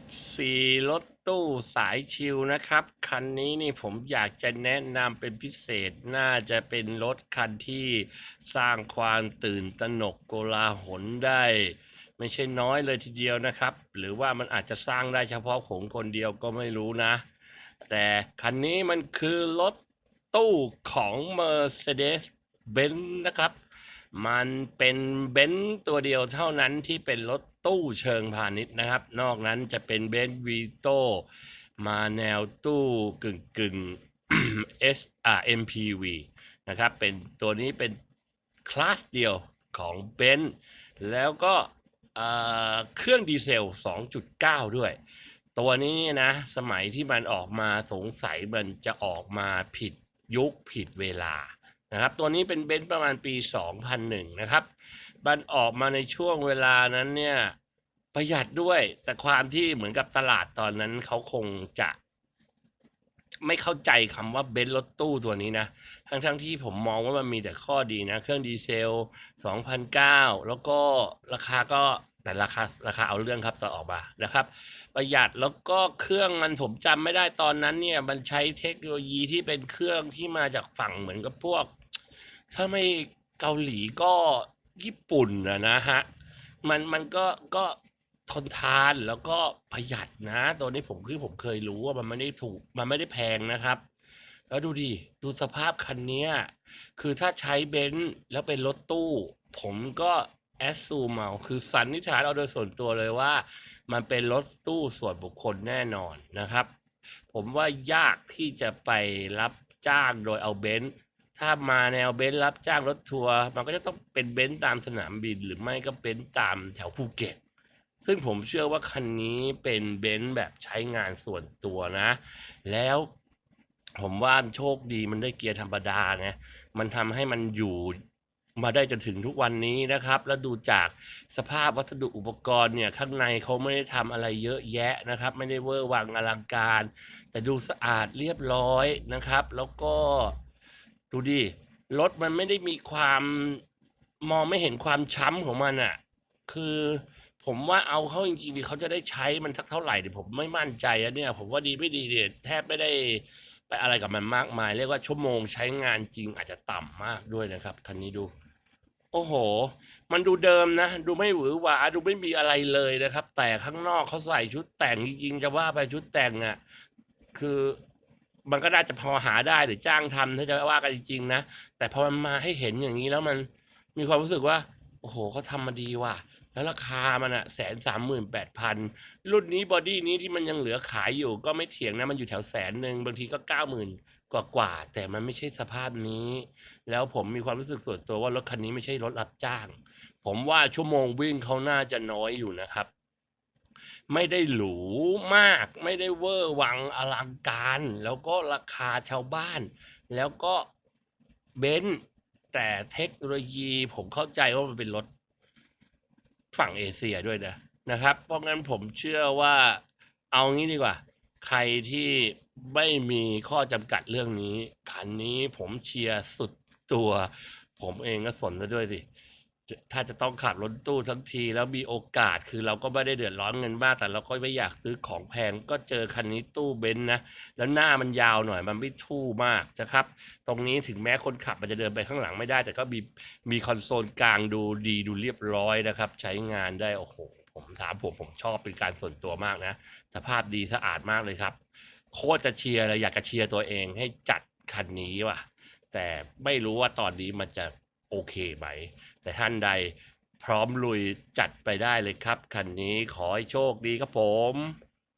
FC รถตู้สายชิลนะครับ คันนี้นี่ผมอยากจะแนะนำเป็นพิเศษน่าจะเป็นรถคันที่สร้างความตื่นตระหนกโกลาหลได้ ไม่ใช่น้อยเลยทีเดียวนะครับ หรือว่ามันอาจจะสร้างได้เฉพาะผมคนเดียวก็ไม่รู้นะ แต่คันนี้มันคือรถตู้ของ Mercedes-Benz นะครับ มันเป็นเบนซ์ตัวเดียวเท่านั้นที่เป็นรถตู้เชิงพาณิชย์นะครับ นอกนั้นจะเป็นเบนซ์วีโตมาแนวตู้กึ่งกึ่ง S R MPV นะครับ เป็นตัวนี้เป็นคลาสเดียวของเบนซ์แล้วก็เครื่องดีเซล 2.9 ด้วย ตัวนี้นะ สมัยที่มันออกมาสงสัยมันจะออกมาผิดยุคผิดเวลา นะครับ ตัวนี้เป็นเบนซ์ประมาณปี 2001 นะครับ มันออกมาในช่วงเวลานั้นเนี่ยประหยัดด้วย แต่ความที่เหมือนกับตลาดตอนนั้นเขาคงจะไม่เข้าใจคำว่าเบนซ์รถตู้ตัวนี้นะ ทั้งๆทที่ผมมองว่ามันมีแต่ข้อดีนะ เครื่องดีเซล 2,009 แล้วก็ราคาก็แต่ราคาราคาเอาเรื่องครับตอนออกมานะครับ ประหยัดแล้วก็เครื่องมันผมจำไม่ได้ตอนนั้นเนี่ย มันใช้เทคโนโลยีที่เป็นเครื่องที่มาจากฝั่งเหมือนกับพวก ถ้าไม่เกาหลีก็ญี่ปุ่นนะนะฮะ มันมันก็ก็ทนทานแล้วก็ประหยัดนะ ตัวนี้ผมคือผมเคยรู้ว่ามันไม่ได้ถูกมันไม่ได้แพงนะครับ แล้วดูดิดูสภาพคันเนี้ยคือถ้าใช้เบนซ์แล้วเป็นรถตู้ ผมก็แอสซูมเอาคือสันนิษฐานเอาโดยส่วนตัวเลยว่า มันเป็นรถตู้ส่วนบุคคลแน่นอนนะครับ ผมว่ายากที่จะไปรับจ้างโดยเอาเบนซ์ ถ้ามาแนวเบนซ์รับจ้างรถทัวร์มันก็จะต้องเป็นเบนซ์ตามสนามบิน หรือไม่ก็เป็นซ์ตามแถวภูเก็ต ซึ่งผมเชื่อว่าคันนี้เป็นเบนซ์แบบใช้งานส่วนตัวนะ แล้วผมว่าโชคดีมันได้เกียร์ธรรมดาไงมันทำให้มันอยู่มาได้จนถึงทุกวันนี้นะครับ แล้วดูจากสภาพวัสดุอุปกรณ์เนี่ย ข้างในเขาไม่ได้ทำอะไรเยอะแยะนะครับ ไม่ได้เวอร์วังอลังการ แต่ดูสะอาดเรียบร้อยนะครับ แล้วก็ ดูดิรถมันไม่ได้มีความมองไม่เห็นความช้ำของมันอะ่ะ คือผมว่าเอาเข้าจริงๆดิเขาจะได้ใช้มันสักเท่าไหร่ดิผมไม่มั่นใจอะเนี่ย ผมว่าดีไม่ดีเนี่ยแทบไม่ได้ไปอะไรกับมันมากมาย เรียกว่าชั่วโมงใช้งานจริงอาจจะต่ำมากด้วยนะครับคันนี้ดู โอ้โห มันดูเดิมนะ ดูไม่หวือหวาดูไม่มีอะไรเลยนะครับ แต่ข้างนอกเขาใส่ชุดแต่งจริงๆจะว่าไปชุดแต่งอะ่ะ คือ มันก็น่าจะพอหาได้หรือจ้างทำถ้าจะว่ากันจริงๆนะแต่พอมันมาให้เห็นอย่างนี้แล้วมันมีความรู้สึกว่า โอ้โหเขาทำมาดีว่ะ แล้วราคามันอะแสนสามหมื่นแปดพันรุ่นนี้บอดี้นี้ที่มันยังเหลือขายอยู่ ก็ไม่เถียงนะมันอยู่แถวแสนหนึ่งบางทีก็เก้าหมื่นกว่ากว่าแต่มันไม่ใช่สภาพนี้ แล้วผมมีความรู้สึกส่วนตัวว่ารถคันนี้ไม่ใช่รถรับจ้าง ผมว่าชั่วโมงวิ่งเขาน่าจะน้อยอยู่นะครับ ไม่ได้หรูมาก ไม่ได้เวอร์วังอลังการ แล้วก็ราคาชาวบ้าน แล้วก็เบนซ์แต่เทคโนโลยีผมเข้าใจว่ามันเป็นรถฝั่งเอเชียด้วยนะนะครับ เพราะงั้นผมเชื่อว่าเอางี้ดีกว่า ใครที่ไม่มีข้อจำกัดเรื่องนี้คันนี้ผมเชียร์สุดตัว ผมเองก็สนซะด้วยสิ ถ้าจะต้องขับรถตู้ทั้งที แล้วมีโอกาสคือเราก็ไม่ได้เดือดร้อนเงินมาก แต่เราก็ไม่อยากซื้อของแพงก็เจอคันนี้ตู้เบนซ์นะ แล้วหน้ามันยาวหน่อยมันไม่ทู่มากนะครับ ตรงนี้ถึงแม้คนขับมันจะเดินไปข้างหลังไม่ได้ แต่ก็มีมีคอนโซลกลางดูดีดูเรียบร้อยนะครับ ใช้งานได้โอ้โหผมถามผมผมชอบเป็นการส่วนตัวมากนะสภาพดีสะอาดมากเลยครับ โคตรจะเชียร์เลยอยากจะเชียร์ตัวเองให้จัดคันนี้ว่ะ แต่ไม่รู้ว่าตอนนี้มันจะ โอเคไหม แต่ท่านใดพร้อมลุยจัดไปได้เลยครับ คันนี้ขอให้โชคดีครับผม